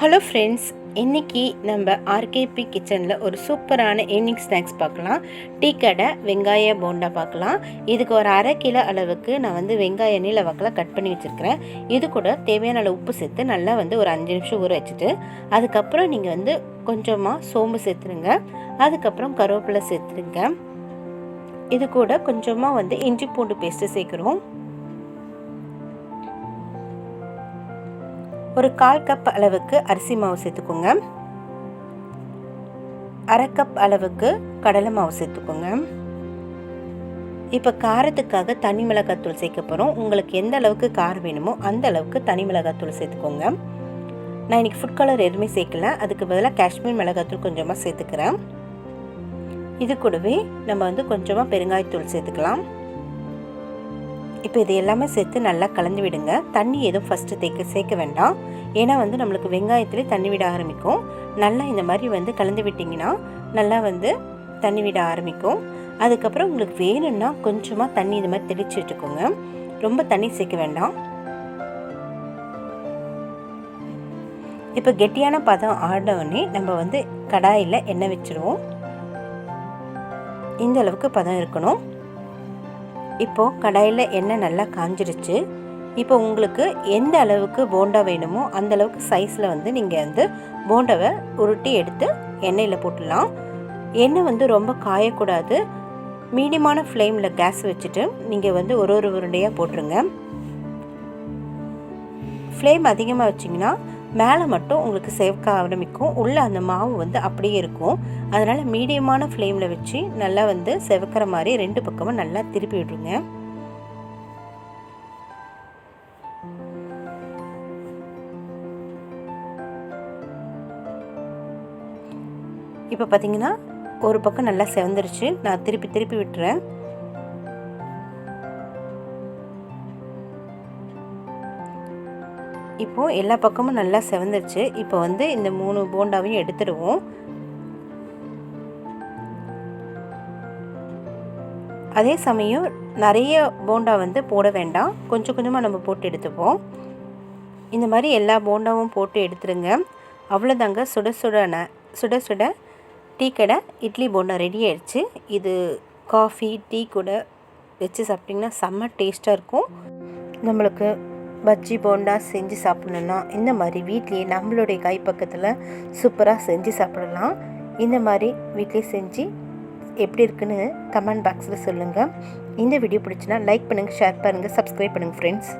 Hello friends இன்றைக்கி நம்ம RKP கிச்சனில் ஒரு சூப்பரான ஈவினிங் ஸ்நாக்ஸ் பார்க்கலாம். டீ கடை வெங்காய போண்டா பார்க்கலாம். இதுக்கு ஒரு அரை கிலோ அளவுக்கு நான் வந்து வெங்காய நீல வாக்கில் கட் பண்ணி வச்சுருக்கிறேன். இது கூட தேவையான அளவு உப்பு சேர்த்து நல்லா வந்து ஒரு அஞ்சு நிமிஷம் ஊற வச்சுட்டு அதுக்கப்புறம் நீங்கள் வந்து கொஞ்சமாக சோம்பு சேர்த்துருங்க. அதுக்கப்புறம் கருவேப்பிலை சேர்த்துருங்க. இது கூட கொஞ்சமாக வந்து இஞ்சி பூண்டு பேஸ்ட்டு சேர்க்குறோம். ஒரு கால் கப் அளவுக்கு அரிசி மாவு சேர்த்துக்கோங்க. அரை கப் அளவுக்கு கடலை மாவு சேர்த்துக்கோங்க. இப்போ காரத்துக்காக தனி மிளகாத்தூள் சேர்க்க போகிறோம் உங்களுக்கு எந்த அளவுக்கு காரம் வேணுமோ அந்த அளவுக்கு தனி மிளகாத்தூள் சேர்த்துக்கோங்க. நான் இன்றைக்கி ஃபுட் கலர் எதுவுமே சேர்க்கல. அதுக்கு பதிலாக காஷ்மீர் மிளகாத்தூள் கொஞ்சமாக சேர்த்துக்கிறேன். இது கூடவே நம்ம வந்து கொஞ்சமாக பெருங்காயத்தூள் சேர்த்துக்கலாம். இப்போ இது எல்லாமே சேர்த்து நல்லா கலந்து விடுங்க. தண்ணி எதுவும் ஃபஸ்ட்டு தேக்க சேர்க்க வேண்டாம். ஏன்னா வந்து நம்மளுக்கு வெங்காயத்துலேயே தண்ணி விட ஆரம்பிக்கும். நல்லா இந்த மாதிரி வந்து கலந்து விட்டிங்கன்னா நல்லா வந்து தண்ணி விட ஆரம்பிக்கும். அதுக்கப்புறம் உங்களுக்கு வேணும்னா கொஞ்சமாக தண்ணி இது மாதிரி தெளிச்சு விட்டுக்கோங்க. ரொம்ப தண்ணி சேர்க்க வேண்டாம். இப்போ கெட்டியான பதம் ஆடவுடனே நம்ம வந்து கடாயில் எண்ணெய் வச்சுருவோம். இந்த அளவுக்கு பதம் இருக்கணும். இப்போது கடாயில் எண்ணெய் நல்லா காஞ்சிருச்சு. இப்போ உங்களுக்கு எந்த அளவுக்கு போண்டா வேணுமோ அந்த அளவுக்கு சைஸில் வந்து நீங்கள் வந்து போண்டாவை உருட்டி எடுத்து எண்ணெயில் போட்டுடலாம் எண்ணெய் வந்து ரொம்ப காயக்கூடாது. மீடியமான ஃப்ளேமில் கேஸ் வச்சுட்டு நீங்கள் வந்து ஒரு ஒரு உருண்டையாக போட்டுருங்க. ஃப்ளேம் அதிகமாக வச்சிங்கன்னா மேலே மட்டும் உங்களுக்கு சேவக்க ஆரம்பிக்கும். உள்ளே அந்த மாவு வந்து அப்படியே இருக்கும். அதனால் மீடியமான ஃப்ளேமில் வச்சு நல்லா வந்து செவக்கிற மாதிரி ரெண்டு பக்கமும் நல்லா திருப்பி விட்ருங்க இப்போ பார்த்தீங்கன்னா ஒரு பக்கம் நல்லா செவந்துருச்சு. நான் திருப்பி திருப்பி விட்டுறேன். இப்போது எல்லா பக்கமும் நல்லா செவந்துருச்சு. இப்போ வந்து இந்த மூணு போண்டாவையும் எடுத்துடுவோம். அதே சமயம் நிறைய போண்டா வந்து போட வேண்டாம். கொஞ்சம் கொஞ்சமாக நம்ம போட்டு எடுத்துப்போம். இந்த மாதிரி எல்லா போண்டாவும் போட்டு எடுத்துருங்க. அவ்வளோதாங்க. சுட சுடன சுட சுட டீ கடை இட்லி போண்டா ரெடி ஆயிடுச்சு. இது காஃபி டீ கூட வச்சு சாப்பிட்டிங்கன்னா செம்ம டேஸ்ட்டாக இருக்கும். நம்மளுக்கு பஜ்ஜி போண்டா செஞ்சு சாப்பிட்ணுன்னா இந்த மாதிரி வீட்லேயே நம்மளுடைய கைப்பக்கத்தில் சூப்பராக செஞ்சு சாப்பிடலாம். இந்த மாதிரி வீட்லேயே செஞ்சு எப்படி இருக்குன்னு கமெண்ட் பாக்ஸில் சொல்லுங்கள் இந்த வீடியோ பிடிச்சினா லைக் பண்ணுங்கள் ஷேர் பண்ணுங்கள் சப்ஸ்கிரைப் பண்ணுங்கள் ஃப்ரெண்ட்ஸ்